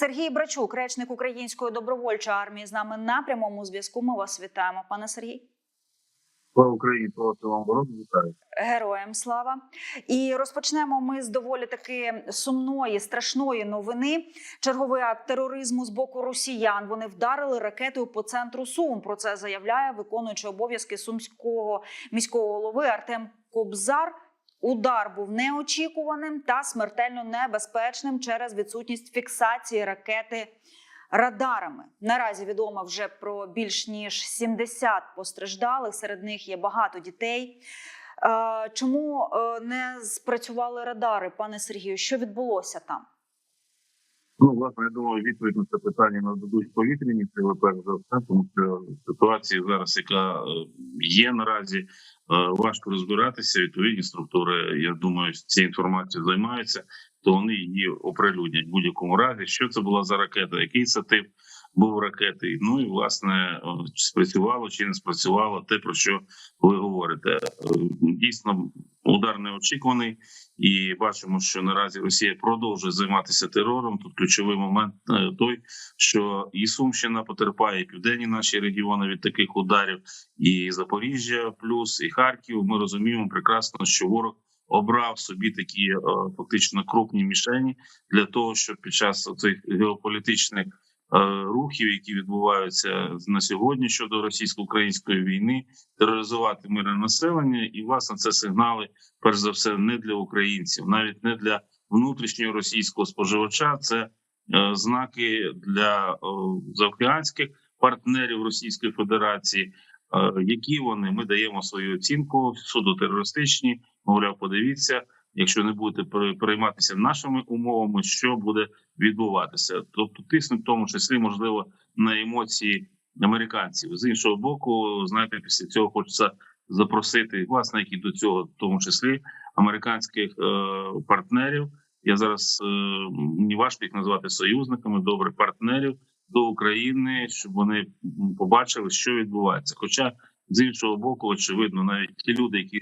Сергій Брачук, речник Української добровольчої армії, з нами на прямому зв'язку. Ми вас вітаємо, пане Сергій. Слава Україні, слава вам ворогу, вітаю. Героям слава. І розпочнемо ми з доволі таки сумної, страшної новини. Черговий акт тероризму з боку росіян. Вони вдарили ракетою по центру Сум. Про це заявляє виконуючий обов'язки сумського міського голови Артем Кобзар. Удар був неочікуваним та смертельно небезпечним через відсутність фіксації ракети радарами. Наразі відомо вже про більш ніж 70 постраждалих. Серед них є багато дітей. Е, Чому е, не спрацювали радари, пане Сергію? Що відбулося там? Ну, власне, я думаю, відповідь на це питання нададуть повітряні сили, перш за все, тому що ситуація зараз, яка е, є наразі, е, важко розбиратися. Відповідні структури, я думаю, цією інформацією займаються, то вони її оприлюднять в будь-якому разі. Що це була за ракета? Який це тип був ракети? Ну і власне е, спрацювало чи не спрацювало те, про що ви говорите. Дійсно, удар неочікуваний. І бачимо, що наразі Росія продовжує займатися терором. Тут ключовий момент е, той, що і Сумщина потерпає, і південні наші регіони від таких ударів, і Запоріжжя, плюс і Харків. Ми розуміємо прекрасно, що ворог обрав собі такі е, фактично крупні мішені для того, щоб під час цих геополітичних рухів, які відбуваються на сьогодні щодо російсько-української війни, тероризувати мирне населення, і власне це сигнали перш за все не для українців, навіть не для внутрішнього російського споживача. Це е, знаки для е, заокеанських партнерів Російської Федерації. Е, які вони ми даємо свою оцінку суду терористичні? Мовляв, подивіться, якщо не будете пере- перейматися нашими умовами, що буде відбуватися, тобто тиснуть в тому числі можливо на емоції американців з іншого боку, знаєте, після цього хочеться запросити власне, які до цього, в тому числі американських е, партнерів. Я зараз е, мені важко їх назвати союзниками, добре партнерів до України, щоб вони побачили, що відбувається. Хоча з іншого боку, очевидно, навіть ті люди, які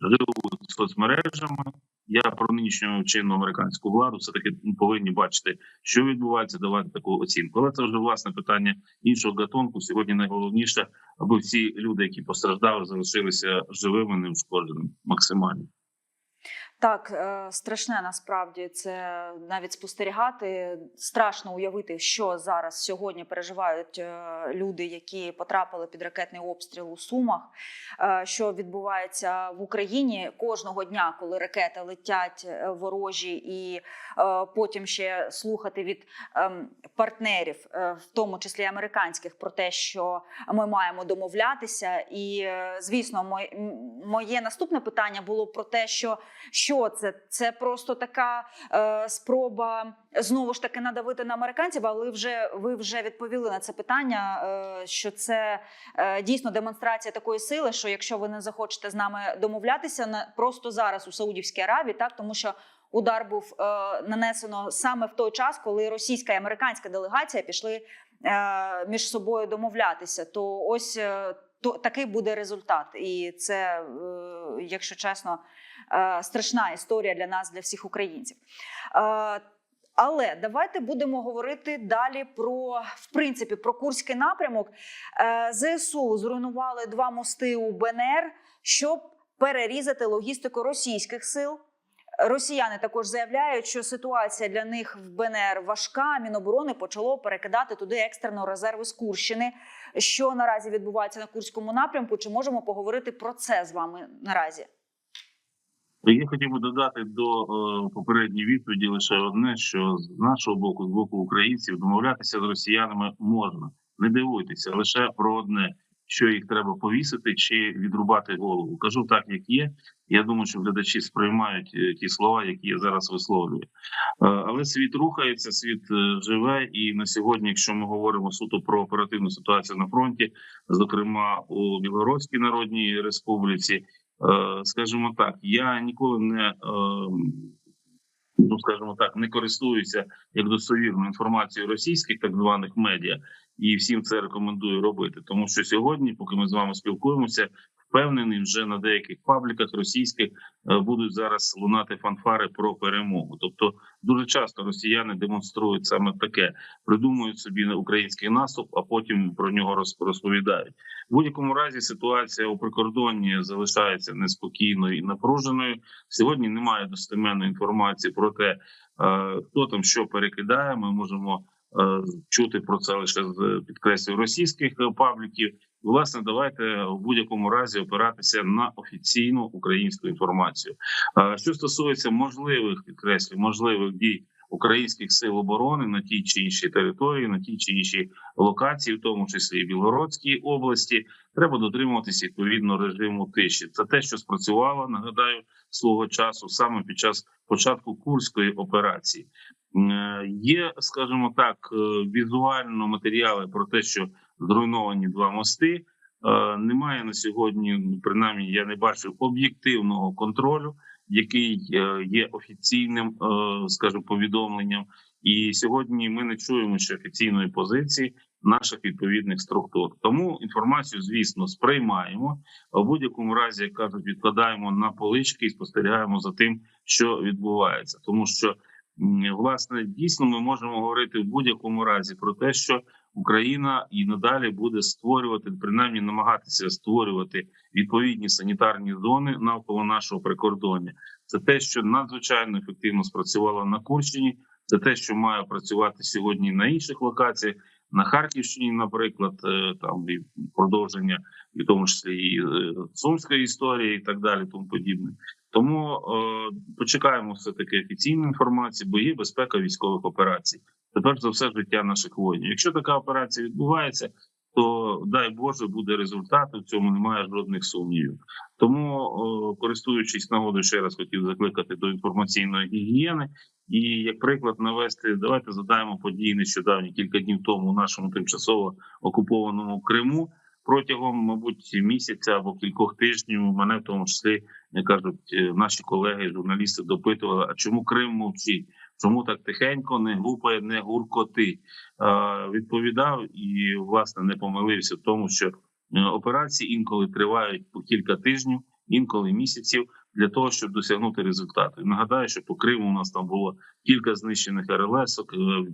живуть соцмережами, я про нинішню чинну американську владу, все таки повинні бачити, що відбувається, давати таку оцінку. Але це вже власне питання іншого гатунку. Сьогодні найголовніше, аби всі люди, які постраждали, залишилися живими, неушкодженими максимально. Так, е, страшне насправді це навіть спостерігати. Страшно уявити, що зараз сьогодні переживають е, люди, які потрапили під ракетний обстріл у Сумах. Е, Що відбувається в Україні кожного дня, коли ракети летять ворожі, і потім ще слухати від ем, партнерів, в тому числі американських, про те, що ми маємо домовлятися. І звісно, моє наступне питання було про те, що що це? Це просто така е, спроба знову ж таки надавити на американців. Але вже ви вже відповіли на це питання. Е, що це е, дійсно демонстрація такої сили, що якщо ви не захочете з нами домовлятися, на просто зараз у Саудівській Аравії, так тому що. Удар був е, нанесено саме в той час, коли російська і американська делегація пішли е, між собою домовлятися. То ось е, то такий буде результат, і це, е, якщо чесно, страшна історія для нас, для всіх українців. Е, але давайте будемо говорити далі про в принципі про Курський напрямок. Е, ЗСУ зруйнували два мости у БНР, щоб перерізати логістику російських сил. Росіяни також заявляють, що ситуація для них в БНР важка. Міноборони почало перекидати туди екстрено резерви з Курщини. Що наразі відбувається на Курському напрямку? Чи можемо поговорити про це з вами наразі? Я хотів би додати до е, попередньої відповіді лише одне: що з нашого боку, з боку українців, домовлятися з росіянами можна. Не дивуйтеся лише про одне, що їх треба повісити чи відрубати голову. Кажу так, як є. Я думаю, що глядачі сприймають е, ті слова, які я зараз висловлюю. Е, але світ рухається, світ е, живе, і на сьогодні, якщо ми говоримо суто про оперативну ситуацію на фронті, зокрема у Білоруській Народній Республіці. Е, скажімо так, я ніколи не е, ну скажімо так, не користуюся як достовірною інформацією російських так званих медіа, і всім це рекомендую робити. Тому що сьогодні, поки ми з вами спілкуємося, впевнений, вже на деяких пабліках російських е, будуть зараз лунати фанфари про перемогу. Тобто, дуже часто росіяни демонструють саме таке, придумують собі український наступ, а потім про нього роз- розповідають. В будь-якому разі ситуація у прикордонні залишається неспокійною і напруженою. Сьогодні немає достеменної інформації про те, е, хто там що перекидає. Ми можемо е, чути про це лише з підкреслю російських пабліків. Власне, давайте в будь-якому разі опиратися на офіційну українську інформацію. Що стосується можливих підкреслю, можливих дій українських сил оборони на тій чи іншій території, на тій чи іншій локації, в тому числі і Білгородській області, треба дотримуватися відповідно режиму тиші. Це те, що спрацювало, нагадаю, свого часу саме під час початку курської операції. Е, Є, скажімо так, е, візуально матеріали про те, що зруйновані два мости. Е, Немає на сьогодні, ну, принаймні, я не бачив об'єктивного контролю, який е, є офіційним, е, скажімо, повідомленням. І сьогодні ми не чуємо ще офіційної позиції наших відповідних структур. Тому інформацію, звісно, сприймаємо. В будь-якому разі, як кажуть, відкладаємо на полички і спостерігаємо за тим, що відбувається, тому що власне дійсно ми можемо говорити в будь-якому разі про те, що Україна і надалі буде створювати, принаймні намагатися створювати відповідні санітарні зони навколо нашого прикордоння. Це те, що надзвичайно ефективно спрацювало на Курщині. Це те, що має працювати сьогодні на інших локаціях, на Харківщині, наприклад, е, там і продовження, і в тому числі і е, сумської історії, і так далі, тому подібне. Тому е, почекаємо все таки офіційної інформації, бо є безпека військових операцій. Це перш за все життя наших воїнів. Якщо така операція відбувається, то дай Боже буде результат. В цьому немає жодних сумнівів. Тому, е, користуючись нагодою, ще раз хотів закликати до інформаційної гігієни. І як приклад навести, давайте задаємо події нещодавні кілька днів тому у нашому тимчасово окупованому Криму. Протягом, мабуть, місяця або кількох тижнів мене в тому числі як кажуть е, наші колеги, журналісти допитували, а чому Крим мовчить? Чому так тихенько, не гупає, не гуркоти? Відповідав і власне не помилився в тому, що е, операції інколи тривають по кілька тижнів, інколи місяців для того, щоб досягнути результату. І Нагадаю, що по Криму у нас там було кілька знищених РЛС,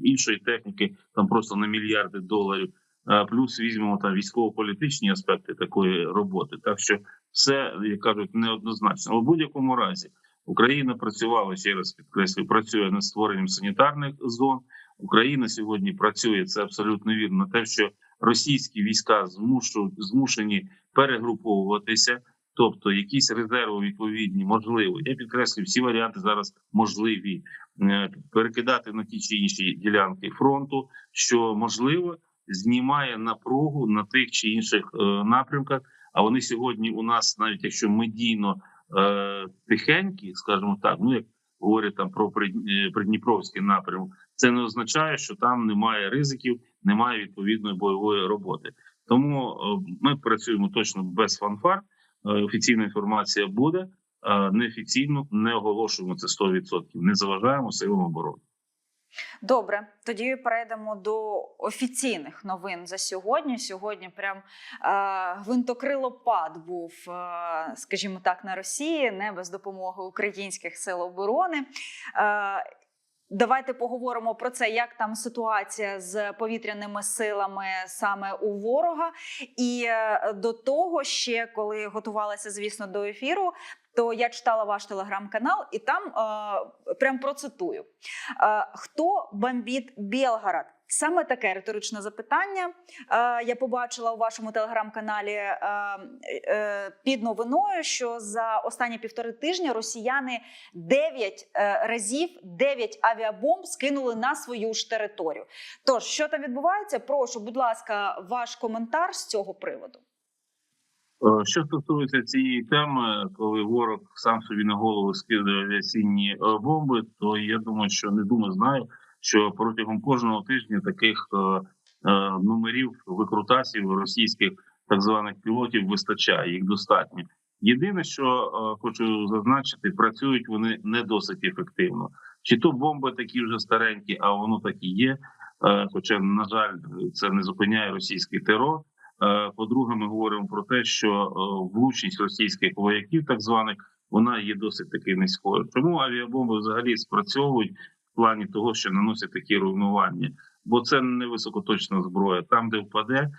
іншої техніки, там просто на мільярди доларів. Е, Плюс візьмемо там військово-політичні аспекти такої роботи. Так що все як кажуть неоднозначно. Але в будь-якому разі Україна працювала ще раз підкреслюю, працює над створенням санітарних зон. Україна сьогодні працює це абсолютно вірно. те, що російські війська змушу змушені перегруповуватися, тобто якісь резерви відповідні можливо. Я підкреслюю, всі варіанти зараз можливі Е, перекидати на ті чи інші ділянки фронту, що можливо знімає напругу на тих чи інших е, напрямках. А вони сьогодні у нас, навіть якщо медійно е, тихенькі, скажімо так, ну як говорять там про Прид- Придніпровський напрямок, це не означає, що там немає ризиків, немає відповідної бойової роботи. Тому ми працюємо точно без фанфар. Е, Офіційна інформація буде. е, Неофіційно не оголошуємо це 100%. Не заважаємо силам оборони. Добре, тоді перейдемо до офіційних новин за сьогодні. Сьогодні прям е, гвинтокрилопад був, е, скажімо так, на Росії, не без допомоги українських сил оборони. Е, Давайте поговоримо про це, як там ситуація з повітряними силами саме у ворога. І е, до того, ще коли готувалася, звісно, до ефіру, то я читала ваш телеграм-канал, і там е, прям процитую: е, хто бомбить Білгород? Саме таке риторичне запитання е, я побачила у вашому телеграм-каналі е, е, під новиною, що за останні півтори тижні росіяни 9 е, разів 9 авіабомб скинули на свою ж територію. Тож, що там відбувається? Прошу, будь ласка, ваш коментар з цього приводу. Що стосується цієї теми, коли ворог сам собі на голову скидає авіаційні бомби, то я думаю, що не думаю, знаю, що протягом кожного тижня таких е, е, номерів викрутасів російських так званих пілотів вистачає, їх достатньо. Єдине, що е, хочу зазначити, працюють вони не досить ефективно. Чи то бомби такі вже старенькі, а воно так і є. Хоча, на жаль, це не зупиняє російський терор. По-друге, ми говоримо про те, що влучність російських вояків, так званих, вона є досить таки низькою. Чому авіабомби взагалі спрацьовують плані того, що наносять такі руйнування? Бо це не високоточна зброя. Там, де впаде, е,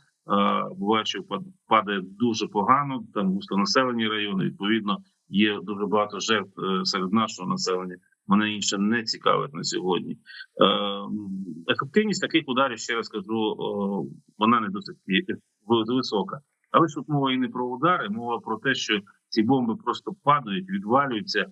буває, що падає дуже погано, там густонаселені райони. Відповідно, є дуже багато жертв е, серед нашого населення. Мене інше не цікавить на сьогодні. Е, Ефективність таких ударів, ще раз кажу, вона не досить висока. Але ж тут мова і не про удари, мова про те, що ці бомби просто падають, відвалюються.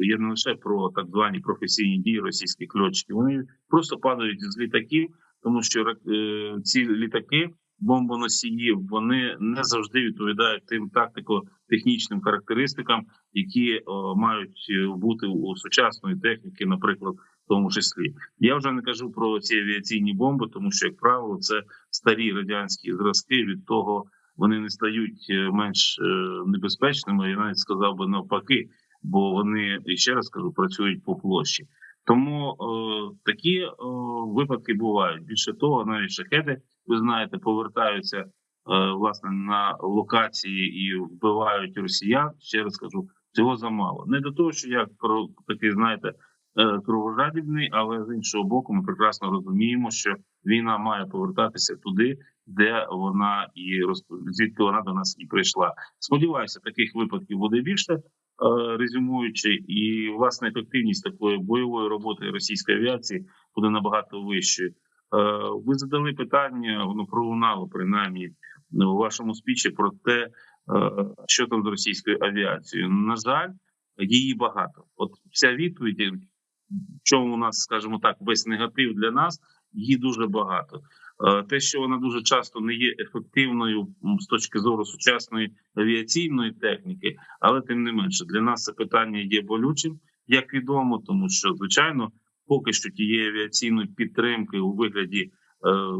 Я не лише про так звані професійні дії російських льотчиків. Вони просто падають з літаків, тому що е, ці літаки, бомбоносії, вони не завжди відповідають тим тактико-технічним характеристикам, які мають е, бути у сучасної техніки, наприклад, в тому числі. Я вже не кажу про ці авіаційні бомби, тому що, як правило, це старі радянські зразки. Від того вони не стають е, менш небезпечними. Я навіть сказав би навпаки, бо вони ще раз кажу, працюють по площі. Тому е, такі е, випадки бувають. Більше того, навіть шахеди, ви знаєте, повертаються е, власне на локації і вбивають росіян. Ще раз кажу, цього замало. Не до того, що я про такий, знаєте, е, кровожадібний, але з іншого боку, ми прекрасно розуміємо, що війна має повертатися туди, де вона і розп- звідки вона до нас і прийшла. Сподіваюся, таких випадків буде більше. Е, Резюмуючи, і власне ефективність такої бойової роботи російської авіації буде набагато вищою. Е, Ви задали питання, воно пролунало принаймні у вашому спічі про те, е, що там з російською авіацією. На жаль, її багато. От вся відповідь, в чому у нас, скажімо так, весь негатив для нас, її дуже багато. Е, Те, що вона дуже часто не є ефективною з точки зору сучасної авіаційної техніки, але тим не менше для нас це питання є болючим, як відомо, тому що звичайно, поки що тієї авіаційної підтримки у вигляді,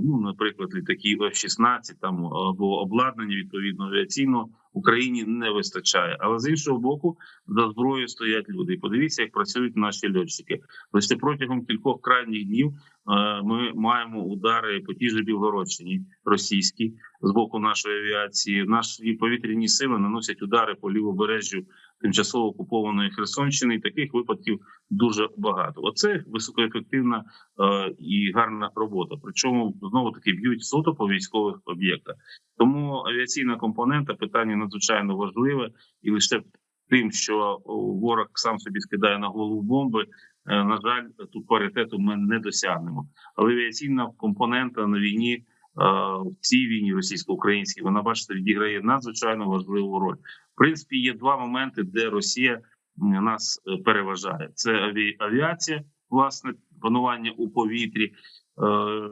ну наприклад, літаків F-16 там або обладнання відповідно авіаційного Україні не вистачає. Але з іншого боку, за зброєю стоять люди. І подивіться, як працюють наші льотчики. Лише протягом кількох крайніх днів е, ми маємо удари по тій же Білгородщині російській з боку нашої авіації. Наші повітряні сили наносять удари по лівобережжю тимчасово окупованої Херсонщини. І таких випадків дуже багато. Оце високоефективна е, і гарна робота. Причому знову таки б'ють суто по військових об'єктах. Тому авіаційна компонента питання надзвичайно важливе, і лише тим, що ворог сам собі скидає на голову бомби. е, На жаль, тут паритету ми не досягнемо. Але авіаційна компонента на війні в цій війні російсько-українській вона бачите відіграє надзвичайно важливу роль. В принципі, є два моменти, де Росія нас е, переважає: це аві- авіація, власне, панування у повітрі е,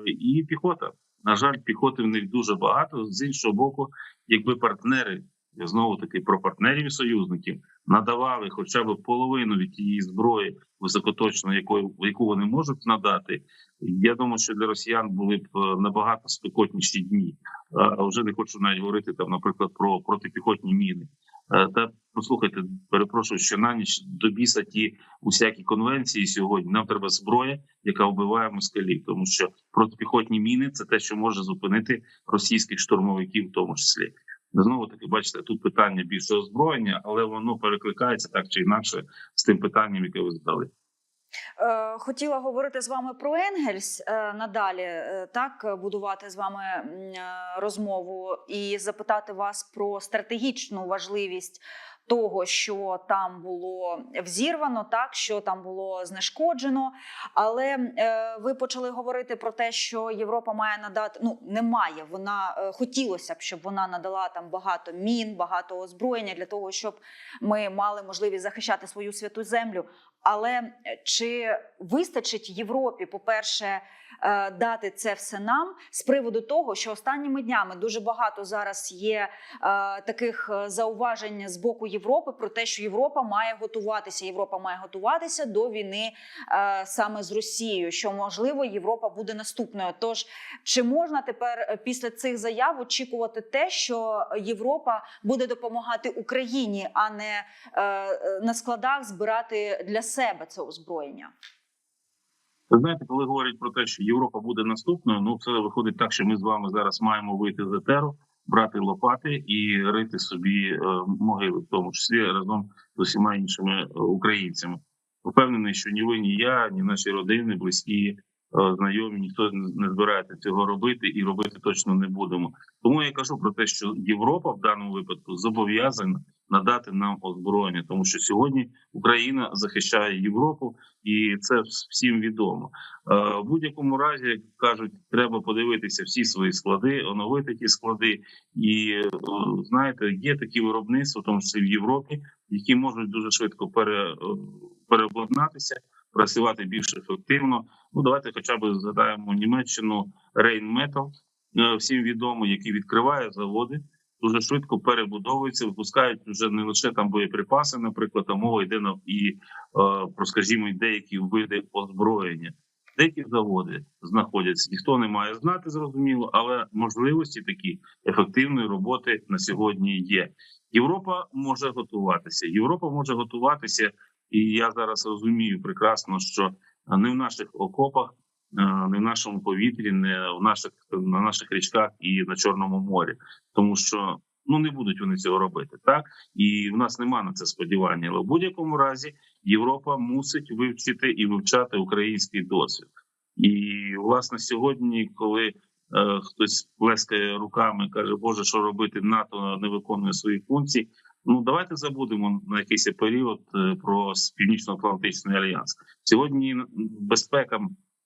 і піхота. На жаль, піхоти в них дуже багато. З іншого боку, якби партнери знову таки про партнерів і союзників надавали хоча б половину від тієї зброї високоточної, якої яку вони можуть надати. Я думаю, що для росіян були б е, набагато спекотніші дні. А вже не хочу навіть говорити там, наприклад, про протипіхотні міни. Е, Та послухайте, перепрошую, що на ніч до біса ті усякі конвенції сьогодні. Нам треба зброя, яка вбиває москалів, тому що протипіхотні міни це те, що може зупинити російських штурмовиків, в тому числі. Знову таки, бачите, тут питання більше озброєння, але воно перекликається так чи інакше з тим питанням, яке ви задали. Е, Хотіла говорити з вами про Енгельс е, надалі, е, так будувати з вами розмову і запитати вас про стратегічну важливість того, що там було взірвано, так що там було знешкоджено. Але ви почали говорити про те, що Європа має надати. Ну немає. Вона хотілося б, щоб вона надала там багато мін, багато озброєння для того, щоб ми мали можливість захищати свою святу землю. Але е, чи вистачить Європі, по-перше, е, дати це все нам з приводу того, що останніми днями дуже багато зараз є е, таких зауважень з боку Європи про те, що Європа має готуватися. Європа має готуватися до війни саме з Росією. Що можливо Європа буде наступною. Тож чи можна тепер після цих заяв очікувати те, що Європа буде допомагати Україні, а не на складах збирати для себе це озброєння? Ви знаєте, коли говорять про те, що Європа буде наступною, ну це виходить так, що ми з вами зараз маємо вийти з етеру, брати лопати і рити собі е, могили, в тому числі разом з усіма іншими е, українцями. Впевнений, що ні ви, ні я, ні наші родини, близькі, знайомі, ніхто не збирається цього робити і робити точно не будемо. Тому я кажу про те, що Європа в даному випадку зобов'язана надати нам озброєння, тому що сьогодні Україна захищає Європу, і це всім відомо. Е, В будь-якому разі як кажуть, треба подивитися всі свої склади, оновити ті склади. І е, знаєте, є такі виробництва, в тому числі в Європі, які можуть дуже швидко пере, е, переобладнатися, працювати більш ефективно. Ну давайте, хоча б згадаємо Німеччину Rheinmetall, е, всім відомо, який відкриває заводи. Дуже швидко перебудовуються, випускають вже не лише там боєприпаси, наприклад, а мова йде на і е, про, скажімо, деякі види озброєння. Деякі заводи знаходяться, ніхто не має знати, зрозуміло, але можливості такі ефективної роботи на сьогодні є. Європа може готуватися. Європа може готуватися, і я зараз розумію прекрасно, що не в наших окопах, е, не в нашому повітрі, не в наших на наших річках і на Чорному морі, тому що ну не будуть вони цього робити, так і в нас нема на це сподівання. Але в будь-якому разі Європа мусить вивчити і вивчати український досвід. І власне сьогодні, коли е, хтось плескає руками, каже, Боже, що робити, НАТО не виконує свої функції. Ну давайте забудемо на якийсь період е, про північно-атлантичний альянс. Сьогодні безпека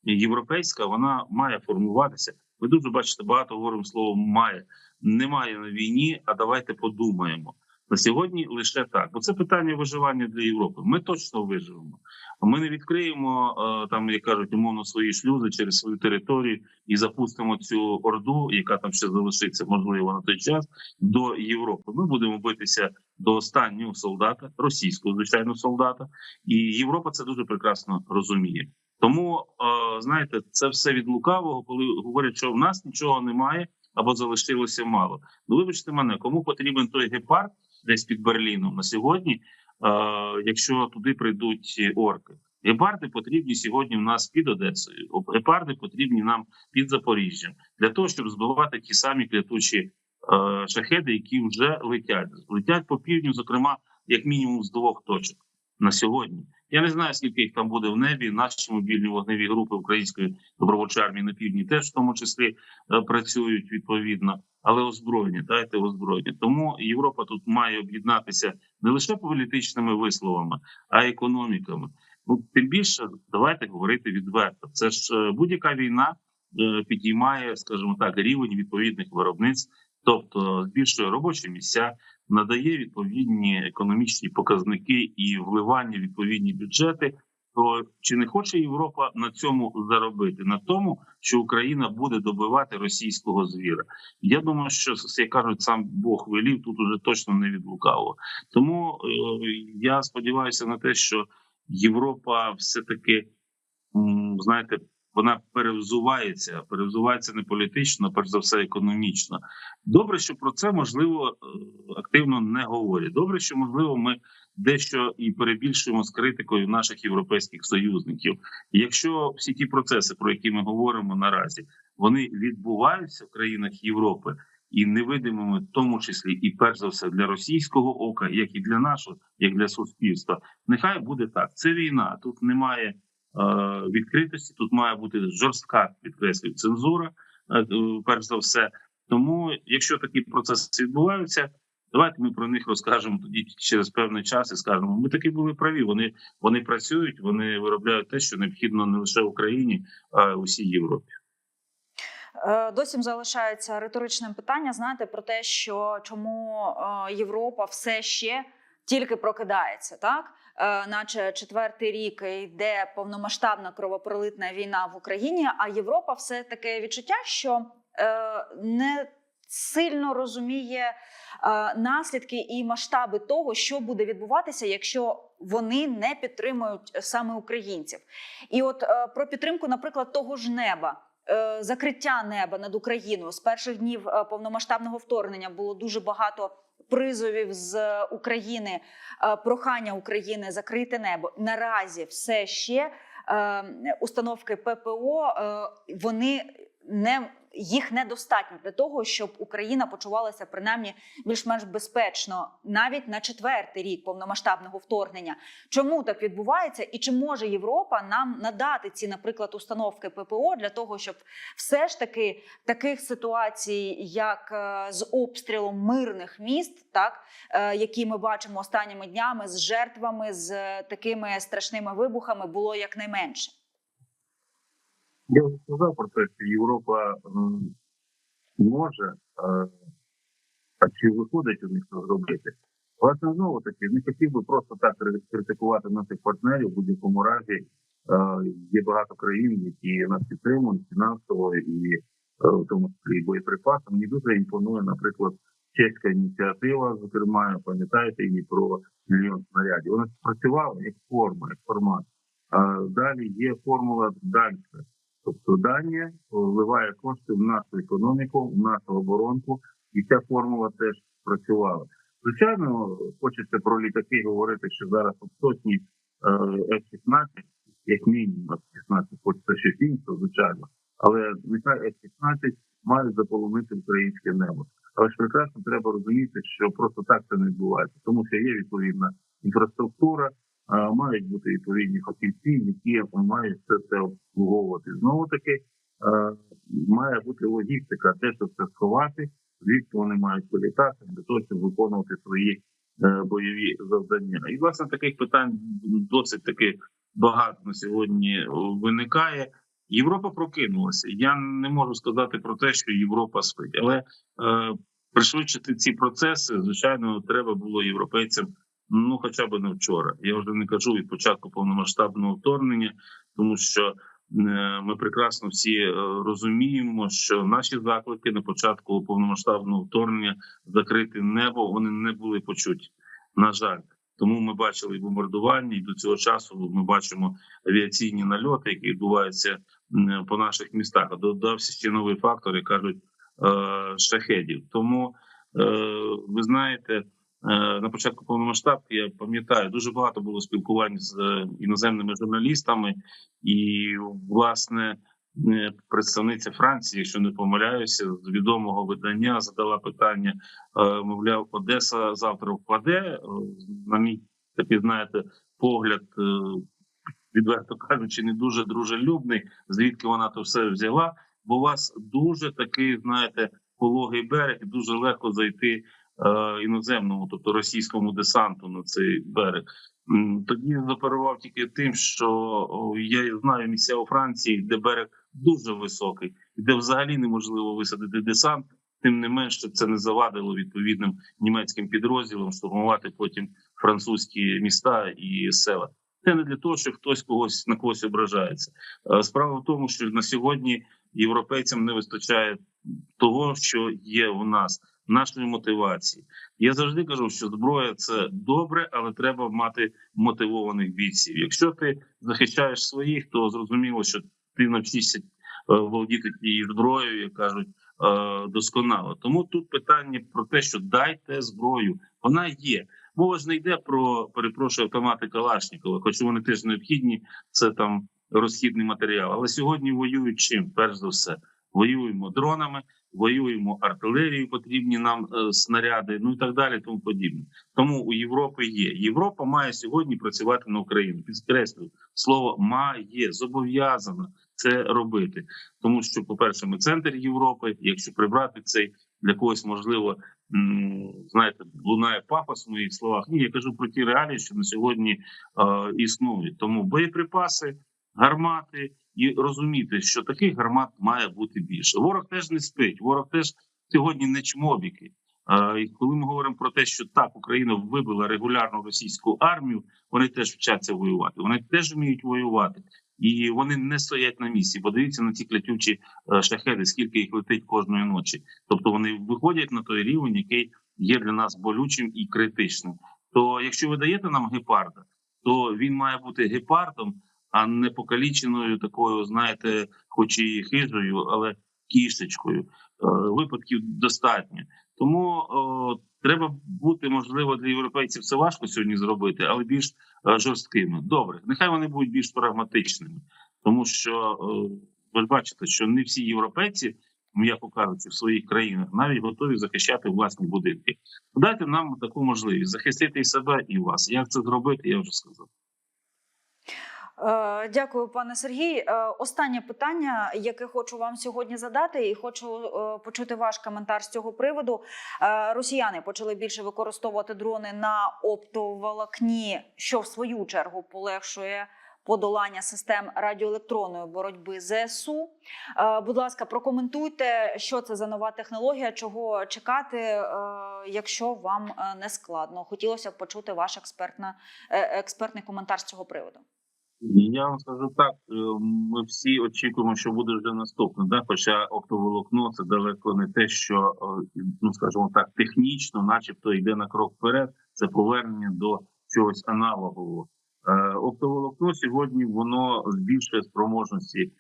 європейська вона має формуватися. Ви дуже бачите, багато говоримо слово має. Немає на війні, а давайте подумаємо. На сьогодні лише так, бо це питання виживання для Європи. Ми точно виживемо. Ми не відкриємо е, там, як кажуть, умовно свої шлюзи через свою територію і запустимо цю орду, яка там ще залишиться, можливо, на той час до Європи. Ми будемо битися до останнього солдата, російського звичайно солдата, і Європа це дуже прекрасно розуміє. Тому е, знаєте, це все від лукавого, коли говорять, що в нас нічого немає або залишилося мало. Ну вибачте мене, кому потрібен той гепард десь під Берліном на сьогодні, е, якщо туди прийдуть орки. Гепарди потрібні сьогодні в нас під Одесою. Гепарди потрібні нам під Запоріжжям для того, щоб збивати ті самі клятучі е, шахеди, які вже летять. Летять по півдню, зокрема, як мінімум з двох точок на сьогодні. Я не знаю, скільки їх там буде в небі. Наші мобільні вогневі групи української добровольчої армії на півдні теж в тому числі е, працюють відповідно, але озброєні, дайте озброєні. Тому Європа тут має об'єднатися не лише політичними висловами, а й економіками. Ну тим більше давайте говорити відверто. Це ж е, будь-яка війна е, підіймає, скажімо так, рівень відповідних виробництв, тобто збільшує робочі місця, надає відповідні економічні показники і вливання в відповідні бюджети. То чи не хоче Європа на цьому заробити? На тому, що Україна буде добивати російського звіра? Я думаю, що як кажуть, сам Бог велів тут уже точно не від лукавого. Тому е, я сподіваюся на те, що Європа все таки знаєте, вона перевзувається, перевзувається не політично, перш за все економічно. Добре, що про це можливо е, активно не говорять. Добре, що можливо, ми дещо і перебільшуємо з критикою наших європейських союзників. Якщо всі ті процеси, про які ми говоримо наразі, вони відбуваються в країнах Європи. І невидимими, в тому числі і перш за все для російського ока, як і для нашого, як для суспільства, нехай буде так. Це війна. Тут немає відкритості, тут має бути жорстка підкреслюю, цензура. Е, перш за все, тому якщо такі процеси відбуваються, давайте ми про них розкажемо тоді через певний час і скажемо, ми таки були праві. Вони вони працюють, вони виробляють те, що необхідно не лише Україні, а й усій Європі. Досі залишається риторичним питання. Знаєте про те, що чому Європа все ще тільки прокидається, так наче четвертий рік йде повномасштабна кровопролитна війна в Україні. А Європа все таке відчуття, що не сильно розуміє наслідки і масштаби того, що буде відбуватися, якщо вони не підтримують саме українців. І от про підтримку, наприклад, того ж неба. Закриття неба над Україною з перших днів повномасштабного вторгнення було дуже багато призовів з України, прохання України закрити небо. Наразі все ще е, установки ППО е, вони не їх недостатньо для того, щоб Україна почувалася принаймні більш-менш безпечно навіть на четвертий рік повномасштабного вторгнення. Чому так відбувається, і чи може Європа нам надати ці, наприклад, установки ППО для того, щоб все ж таки таких ситуацій, як е, з обстрілом мирних міст, так е, які ми бачимо останніми днями з жертвами, з такими страшними вибухами, було якнайменше. Я вже сказав про те, що Європа може, е, а чи виходить у них це зробити. Власне, знову таки, не хотів би просто так кри- критикувати наших партнерів в будь-якому разі. Є багато країн, які нас підтримують фінансово і в тому числі і боєприпасами. Мені дуже імпонує, наприклад, чеська ініціатива, зокрема, пам'ятаєте її про мільйон снарядів. Вона спрацювала як форма, як формат. Далі є формула далі. Тобто Данія вливає кошти в нашу економіку, в нашу оборонку, і ця формула теж працювала. Звичайно, хочеться про літаки говорити, що зараз от сотні е, F-16, як мінімум F-16, хочеться щось інше, звичайно. Але нехай F-16 мають заполонити українське небо. Але ж прекрасно треба розуміти, що просто так це не відбувається, тому що є відповідна інфраструктура, мають бути відповідні фахівці, які мають все це обслуговувати. Знову таки має бути логістика, де це сховати, звідки вони мають політати для того, щоб виконувати свої е, бойові завдання. І власне таких питань досить таки багато на сьогодні виникає. Європа прокинулася. Я не можу сказати про те, що Європа спить, але е, пришвидшити ці процеси, звичайно, треба було європейцям. Ну, хоча б не вчора. Я вже не кажу від початку повномасштабного вторгнення, тому що е, ми прекрасно всі е, розуміємо, що наші заклики на початку повномасштабного вторгнення закрити небо вони не були почуті. На жаль, тому ми бачили бомбардування, і до цього часу ми бачимо авіаційні нальоти, які відбуваються по наших містах. Додався ще новий фактор, як кажуть, е, шахедів. Тому ви знаєте. Е, на початку повномасштабки я пам'ятаю, дуже багато було спілкувань з е, іноземними журналістами, і власне е, представниця Франції, якщо не помиляюся, з відомого видання задала питання: мовляв, Одеса завтра впаде. На мій такий, знаєте, погляд, відверто кажучи, не дуже дружелюбний. Звідки вона то все взяла? Бо у вас дуже такий, знаєте, пологий берег, і дуже легко зайти іноземному, тобто російському десанту на цей берег. Тоді заперував тільки тим, що я знаю місця у Франції, де берег дуже високий, де взагалі неможливо висадити десант. Тим не менше, це не завадило відповідним німецьким підрозділам штурмувати потім французькі міста і села. Це не для того, щоб хтось когось на когось ображається. Е, Справа в тому, що на сьогодні європейцям не вистачає того, що є у нас нашої мотивації. Я завжди кажу, що зброя це добре, але треба мати мотивованих бійців. Якщо ти захищаєш своїх, то зрозуміло, що ти навчишся е, володіти тією зброєю, як кажуть, е, досконало. Тому тут питання про те, що дайте зброю, вона є. Мова ж не йде про перепрошую автомати Калашникова, хоч вони теж необхідні. Це там розхідний матеріал. Але сьогодні воюють чим? Перш за все, воюємо дронами, воюємо артилерією, потрібні нам е, снаряди, ну і так далі, тому подібне. Тому у Європи є. Європа має сьогодні працювати на Україну. Підкреслюю слово має зобов'язана це робити, тому що, по перше, ми центр Європи. Якщо прибрати цей для когось можливо. Знаєте, лунає пафос в моїх словах. Ні, я кажу про ті реалії, що на сьогодні е, існують. Тому боєприпаси, гармати і розуміти, що таких гармат має бути більше. Ворог теж не спить. Ворог теж сьогодні не чмобіки. І коли ми говоримо про те, що так Україна вибила регулярну російську армію, вони теж вчаться воювати. Вони теж вміють воювати, і вони не стоять на місці. Подивіться на ці клятючі е, шахеди, скільки їх летить кожної ночі. Тобто вони виходять на той рівень, який є для нас болючим і критичним. То якщо ви даєте нам гепарда, то він має бути гепардом, а не покаліченою такою, знаєте, хоч і хижою, але кішечкою. Е, Випадків достатньо. Тому о, Треба бути можливо для європейців це важко сьогодні зробити, але більш е, жорсткими. Добре, нехай вони будуть більш прагматичними, тому що е, ви бачите, що не всі європейці, м'яко кажучи, в своїх країнах навіть готові захищати власні будинки. Дайте нам таку можливість захистити і себе, і вас. Як це зробити, я вже сказав. Е, Дякую, пане Сергій. Е, Останнє питання, яке хочу вам сьогодні задати, і хочу е, почути ваш коментар з цього приводу. Росіяни почали більше використовувати дрони на оптоволокні, що в свою чергу полегшує. Подолання систем радіоелектронної боротьби ЗСУ. Будь ласка, прокоментуйте, що це за нова технологія, чого чекати, якщо вам не складно. Хотілося б почути ваш експертна, експертний коментар з цього приводу. Я вам скажу так: е, ми всі очікуємо, що буде вже наступне. Да? Хоча оптоволокно це далеко не те, що е, ну скажімо так, технічно, начебто, йде на крок вперед. Це повернення до чогось аналогового. Е, Оптоволокно сьогодні воно збільшує спроможності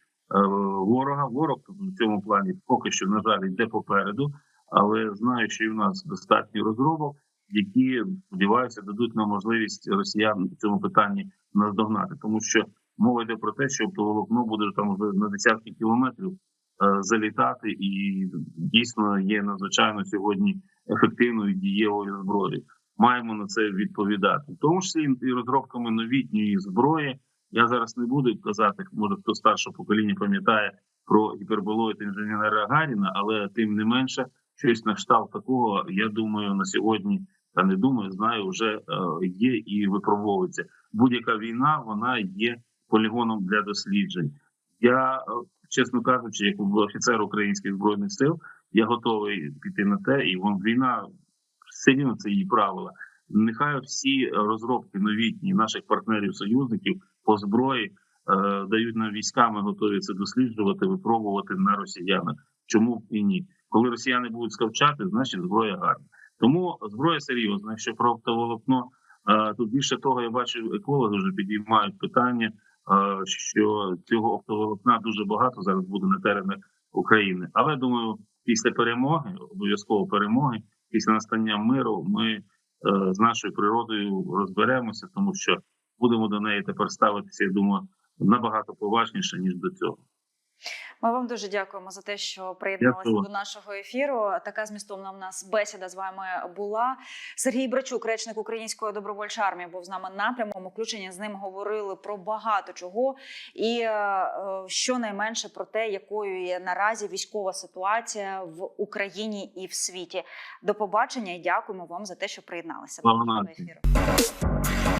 ворога. Ворог в цьому плані поки що на жаль йде попереду, але знаю, що і в нас достатньо розробок, які сподіваюся дадуть нам можливість росіян в цьому питанні наздогнати, тому що мова йде про те, що оптоволокно буде там вже на десятки кілометрів е, залітати, і дійсно є надзвичайно сьогодні ефективною дієвою зброєю. Маємо на це відповідати, в тому числі і розробками новітньої зброї. Я зараз не буду казати, може хто старшого покоління пам'ятає про гіперболоїд інженера Гаріна, але тим не менше, щось на кшталт такого, я думаю, на сьогодні та не думаю, знаю, вже е, є і випробовується. Будь-яка війна вона є полігоном для досліджень. Я, е, чесно кажучи, як офіцер українських збройних сил, я готовий піти на те, і вон війна все рівно це її правила. Нехай всі розробки новітні наших партнерів-союзників по зброї е, дають нам військами, готові це досліджувати, випробувати на росіянах. Чому і ні? Коли росіяни будуть скавчати, значить зброя гарна. Тому зброя серйозна. Якщо про оптоволокно, е, тут більше того, я бачу, екологи вже підіймають питання, е, що цього оптоволокна дуже багато зараз буде на теренах України. Але думаю, після перемоги, обов'язково перемоги, після настання миру, ми е, з нашою природою розберемося, тому що будемо до неї тепер ставитися. Я думаю, набагато поважніше ніж до цього. Ми вам дуже дякуємо за те, що приєдналися Дякую. до нашого ефіру. Така змістовна в нас бесіда з вами була. Сергій Брачук, речник Української добровольчої армії, був з нами на прямому включенні. З ним говорили про багато чого, і е, е, щонайменше про те, якою є наразі військова ситуація в Україні і в світі. До побачення і дякуємо вам за те, що приєдналися до ефіру.